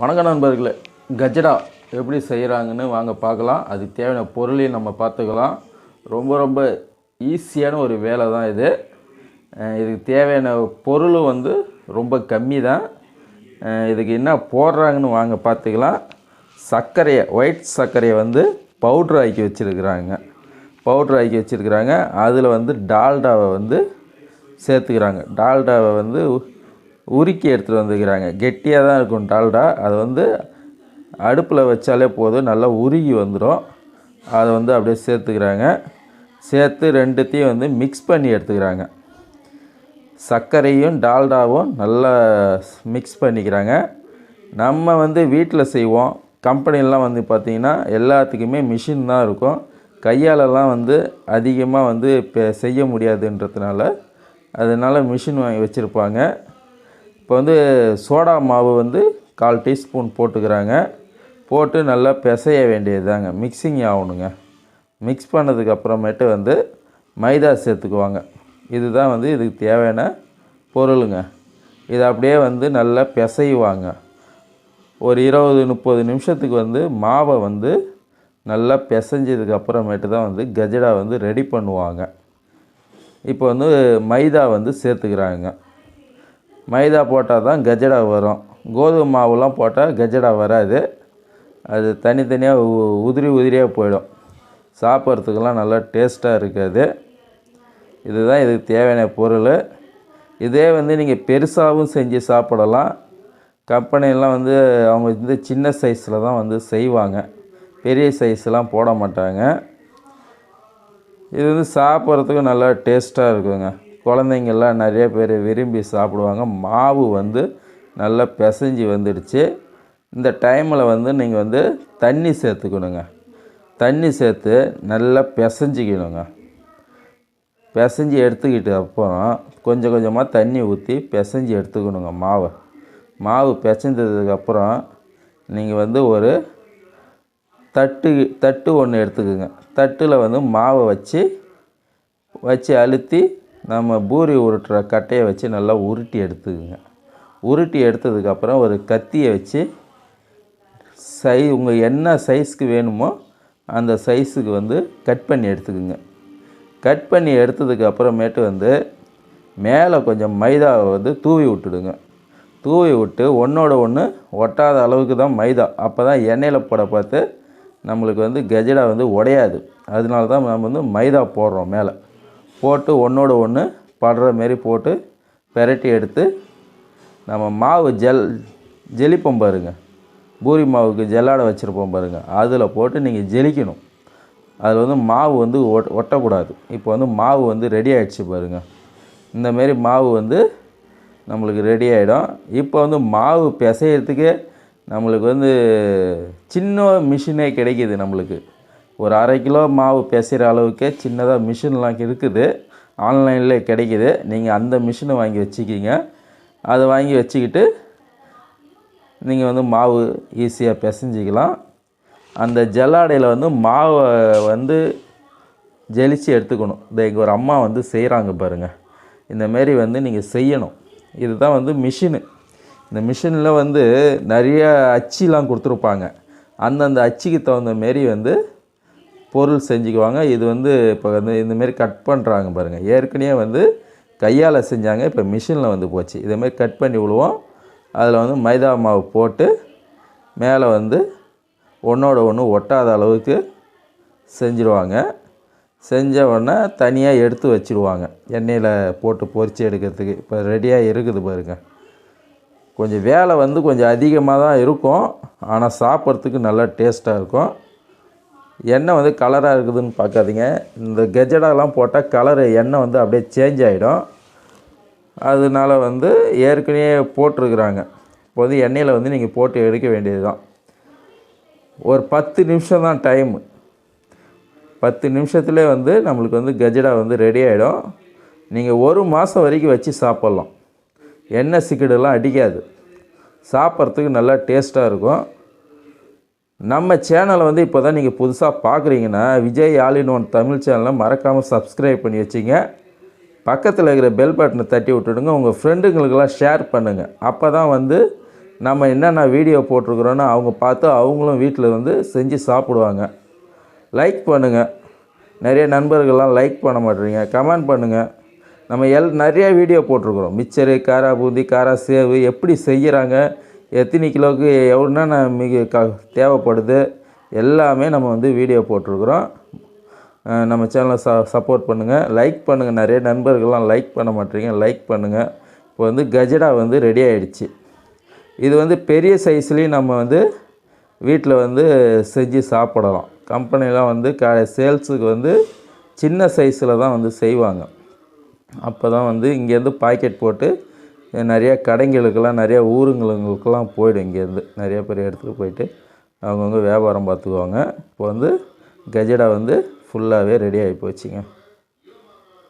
வணக்கம் நண்பர்களே. கஜடா எப்படி செய்கிறாங்கன்னு வாங்க பார்க்கலாம். அதுக்கு தேவையான பொருளையும் நம்ம பார்த்துக்கலாம். ரொம்ப ரொம்ப ஈஸியான ஒரு வேலை தான் இது. இதுக்கு தேவையான பொருளும் வந்து ரொம்ப கம்மி தான். இதுக்கு என்ன போடுறாங்கன்னு வாங்க பார்த்துக்கலாம். சர்க்கரையை ஒயிட் சர்க்கரையை வந்து பவுட்ரு ஆக்கி வச்சுருக்குறாங்க. பவுட்ரு ஆக்கி வச்சுருக்குறாங்க. அதில் வந்து டால்டாவை வந்து சேர்த்துக்கிறாங்க. டால்டாவை வந்து உருக்கி எடுத்துகிட்டு வந்துக்கிறாங்க. கெட்டியாக தான் இருக்கும் டால்டா. அதை வந்து அடுப்பில் வச்சாலே போதும். நல்லா உருகி வந்துடும் அதை வந்து அப்படியே சேர்த்துக்கிறாங்க. சேர்த்து ரெண்டுத்தையும் வந்து மிக்ஸ் பண்ணி எடுத்துக்கிறாங்க. சர்க்கரையும் டால்டாவும் நல்லா மிக்ஸ் பண்ணிக்கிறாங்க. நம்ம வந்து வீட்டில் செய்வோம். கம்பெனிலாம் வந்து பார்த்திங்கன்னா எல்லாத்துக்குமே மிஷின் தான் இருக்கும். கையாலலாம் வந்து அதிகமாக வந்து இப்போ செய்ய முடியாதுன்றதுனால அதனால் மிஷின் வாங்கி வச்சுருப்பாங்க. இப்போ வந்து சோடா மாவு வந்து கால் டீஸ்பூன் போட்டுக்கிறாங்க. போட்டு நல்லா பிசைய வேண்டியதுதாங்க. மிக்சிங் ஆகணுங்க. மிக்ஸ் பண்ணதுக்கு அப்புறமேட்டு வந்து மைதா சேர்த்துக்குவாங்க. இதுதான் வந்து இதுக்கு தேவையான பொருளுங்க. இதை அப்படியே வந்து நல்லா பிசைவாங்க. ஒரு இருபது முப்பது நிமிஷத்துக்கு வந்து மாவை வந்து நல்லா பிசைஞ்சதுக்கு அப்புறமேட்டு தான் வந்து கஜடா வந்து ரெடி பண்ணுவாங்க. இப்போ வந்து மைதா வந்து சேர்த்துக்கிறாங்க. மைதா போட்டால் தான் கஜடா வரும். கோதுமை மாவுலாம் போட்டால் கஜடா வராது. அது தனித்தனியாக உ- உதிரி உதிரியாக போயிடும். சாப்பிட்றதுக்கெல்லாம் நல்லா டேஸ்ட்டாக இருக்காது. இதுதான் இதுக்கு தேவையான பொருள். இதே வந்து நீங்கள் பெருசாகவும் செஞ்சு சாப்பிடலாம். கம்பெனிலாம் வந்து அவங்க வந்து சின்ன சைஸில் தான் வந்து செய்வாங்க. பெரிய சைஸ்லாம் போட மாட்டாங்க. இது வந்து சாப்பிட்றதுக்கு நல்லா டேஸ்ட்டாக இருக்குங்க. குழந்தைங்கள்லாம் நிறைய பேர் விரும்பி சாப்பிடுவாங்க. மாவு வந்து நல்லா பிசைஞ்சு வந்துடுச்சு. இந்த டைமில் வந்து நீங்கள் வந்து தண்ணி சேர்த்துக்கணுங்க. தண்ணி சேர்த்து நல்லா பிசைஞ்சிக்கணுங்க. பிசைஞ்சு எடுத்துக்கிட்டு அப்புறம் கொஞ்சம் கொஞ்சமாக தண்ணி ஊற்றி பிசைஞ்சு எடுத்துக்கணுங்க மாவை. மாவு பிசைஞ்சதுக்கப்புறம் நீங்கள் வந்து ஒரு தட்டு தட்டு ஒன்று எடுத்துக்கோங்க. தட்டில் வந்து மாவை வச்சு வச்சு அழுத்தி நம்ம பூரி உருட்டுற கட்டையை வச்சு நல்லா உருட்டி எடுத்துக்கோங்க. உருட்டி எடுத்ததுக்கப்புறம் ஒரு கத்தியை வச்சு சை உங்கள் என்ன சைஸ்க்கு வேணுமோ அந்த சைஸுக்கு வந்து கட் பண்ணி எடுத்துக்கோங்க. கட் பண்ணி எடுத்ததுக்கு அப்புறமேட்டு வந்து மேலே கொஞ்சம் மைதாவை வந்து தூவி விட்டுடுங்க. தூவி விட்டு ஒன்றோட ஒன்று ஒட்டாத அளவுக்கு தான் மைதா. அப்போ தான் எண்ணெயில் போட பார்த்து நம்மளுக்கு வந்து கெஜடா வந்து உடையாது. அதனால தான் நம்ம வந்து மைதா போடுறோம் மேலே. போட்டு ஒன்றோட ஒன்று படுற மாரி போட்டு பெரட்டி எடுத்து நம்ம மாவு ஜெல் ஜெலிப்போம் பாருங்க. பூரி மாவுக்கு ஜெல்லாடை வச்சுருப்போம் பாருங்கள் அதில் போட்டு நீங்கள் ஜெலிக்கணும். அதில் வந்து மாவு வந்து ஒட் ஒட்டக்கூடாது. இப்போ வந்து மாவு வந்து ரெடி ஆகிடுச்சு பாருங்கள் இந்த மாரி மாவு வந்து நம்மளுக்கு ரெடி ஆகிடும் இப்போ வந்து மாவு பிசையறதுக்கே நம்மளுக்கு வந்து சின்ன மிஷினே கிடைக்கிது நம்மளுக்கு. ஒரு அரை கிலோ மாவு பிசைகிற அளவுக்கே சின்னதாக மிஷின்லாம் இருக்குது. ஆன்லைனில் கிடைக்கிது. நீங்கள் அந்த மிஷினை வாங்கி வச்சுக்கிங்க. அதை வாங்கி வச்சுக்கிட்டு நீங்கள் வந்து மாவு ஈஸியாக பிசைஞ்சிக்கலாம். அந்த ஜல்லாடையில் வந்து மாவை வந்து ஜெலிச்சு எடுத்துக்கணும். இந்த எங்கள் ஒரு அம்மா வந்து செய்கிறாங்க பாருங்கள் இந்த மாரி வந்து நீங்கள் செய்யணும். இதுதான் வந்து மிஷினு. இந்த மிஷினில் வந்து நிறைய அச்சிலாம் கொடுத்துருப்பாங்க. அந்தந்த அச்சுக்கு தகுந்த மாரி வந்து பொருள் செஞ்சுக்குவாங்க. இது வந்து இப்போ வந்து இந்தமாரி கட் பண்ணுறாங்க பாருங்கள் ஏற்கனவே வந்து கையால் செஞ்சாங்க. இப்போ மிஷினில் வந்து போச்சு. இதேமாரி கட் பண்ணி விழுவோம் அதில் வந்து மைதா மாவு போட்டு மேலே வந்து ஒன்றோட ஒன்று ஒட்டாத அளவுக்கு செஞ்சுருவாங்க. செஞ்ச உடனே தனியாக எடுத்து வச்சுருவாங்க. எண்ணெயில் போட்டு பொறிச்சு எடுக்கிறதுக்கு. இப்போ ரெடியாக இருக்குது பாருங்க. கொஞ்சம் வேலை வந்து கொஞ்சம் அதிகமாக தான் இருக்கும். ஆனால் சாப்பிட்றதுக்கு நல்லா டேஸ்ட்டாக இருக்கும். எண்ணெய் வந்து கலராக இருக்குதுன்னு பார்க்காதீங்க. இந்த கெஜடாலாம் போட்டால் கலரு எண்ணெய் வந்து அப்படியே சேஞ்ச் ஆகிடும் அதனால வந்து ஏற்கனவே போட்டிருக்கிறாங்க. இப்போ வந்து எண்ணெயில் வந்து நீங்கள் போட்டு எடுக்க வேண்டியது தான் ஒரு பத்து நிமிஷம் தான் டைமு பத்து நிமிஷத்துலேயே வந்து நம்மளுக்கு வந்து கஜடா வந்து ரெடி ஆகிடும் நீங்கள் ஒரு மாதம் வரைக்கும் வச்சு சாப்பிட்லாம். எண்ணெய் சிக்கடெல்லாம் அடிக்காது. சாப்பிட்றதுக்கு நல்லா டேஸ்ட்டாக இருக்கும். நம்ம சேனலை வந்து இப்போ தான் நீங்கள் புதுசாக பார்க்குறீங்கன்னா விஜய் ஆலின் ஒன் தமிழ் சேனலை மறக்காமல் சப்ஸ்கிரைப் பண்ணி வச்சிங்க. பக்கத்தில் இருக்கிற பெல் பட்டனை தட்டி விட்டுடுங்க உங்கள் ஃப்ரெண்டுங்களுக்கெல்லாம் ஷேர் பண்ணுங்கள் அப்போ தான் வந்து நம்ம என்னென்ன வீடியோ போட்டிருக்கிறோன்னு அவங்க பார்த்து அவங்களும் வீட்டில் வந்து செஞ்சு சாப்பிடுவாங்க. லைக் பண்ணுங்கள் நிறைய நண்பர்கள்லாம் லைக் பண்ண மாட்டேறீங்க. கமெண்ட் பண்ணுங்கள் நம்ம எல் நிறைய வீடியோ போட்டிருக்குறோம். மிச்சரு காரா பூந்தி காரா சேவு எப்படி செய்கிறாங்க எத்தனை கிலோவுக்கு எவ்வளோன்னா மிக க தேவைப்படுது. எல்லாமே நம்ம வந்து வீடியோ போட்டிருக்கிறோம். நம்ம சேனலை ச சப்போர்ட் பண்ணுங்கள் லைக் பண்ணுங்கள் நிறைய நண்பர்கள்லாம் லைக் பண்ண மாட்டேறீங்க லைக் பண்ணுங்கள் இப்போ வந்து கஜடா வந்து ரெடி ஆகிடுச்சு இது வந்து பெரிய சைஸ்லேயும் நம்ம வந்து வீட்டில் வந்து செஞ்சு சாப்பிடலாம். கம்பெனிலாம் வந்து க சேல்ஸுக்கு வந்து சின்ன சைஸில் தான் வந்து செய்வாங்க. அப்போ தான் வந்து இங்கேருந்து பாக்கெட் போட்டு நிறைய கடைங்களுக்கெல்லாம் நிறையா ஊருங்களுக்கெல்லாம் போய்டும் இங்கேருந்து. நிறைய பேர் இடத்துக்கு போயிட்டு அவங்கவுங்க வியாபாரம் பார்த்துக்குவாங்க. இப்போ வந்து கஜடா வந்து ஃபுல்லாகவே ரெடி ஆகி போச்சுங்க.